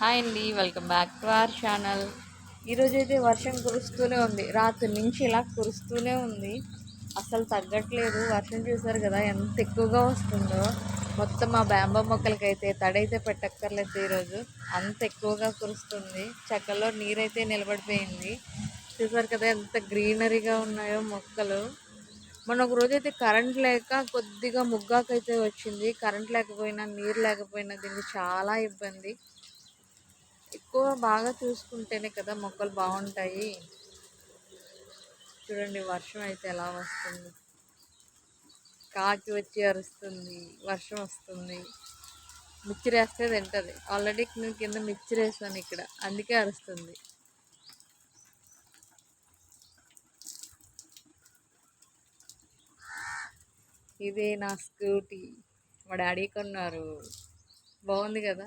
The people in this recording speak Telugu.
హాయ్ అండి welcome back to our channel. ఈరోజు అయితే వర్షం కురుస్తూనే ఉంది. రాత్రి నుంచి ఇలా కురుస్తూనే ఉంది. అసలు తగ్గట్లేదు. వర్షం చూసారు కదా ఎంత ఎక్కువగా వస్తుందో. మొత్తం ఆ బ్యాంబో మొక్కలకైతే తడైతే పెట్టక్కర్లేదు ఈరోజు. అంత ఎక్కువగా కురుస్తుంది. చెక్కల్లో నీరైతే నిలబడిపోయింది. చూసారు కదా ఎంత గ్రీనరీగా ఉన్నాయో మొక్కలు. మొన్న ఒక రోజు అయితే కరెంట్ లేక కొద్దిగా ముగ్గాకైతే వచ్చింది. కరెంట్ లేకపోయినా నీరు లేకపోయినా దీనికి చాలా ఇబ్బంది. ఎక్కువ బాగా చూసుకుంటేనే కదా మొక్కలు బాగుంటాయి. చూడండి వర్షం అయితే ఎలా వస్తుంది. కాకి వచ్చి అరుస్తుంది వర్షం వస్తుంది. మిచ్చిరేస్తే తింటుంది. ఆల్రెడీ నేను కింద మిచ్చిరేసాను ఇక్కడ అందుకే అరుస్తుంది. ఇదే నా స్కూటీ. మా డాడీ కొన్నారు. బాగుంది కదా?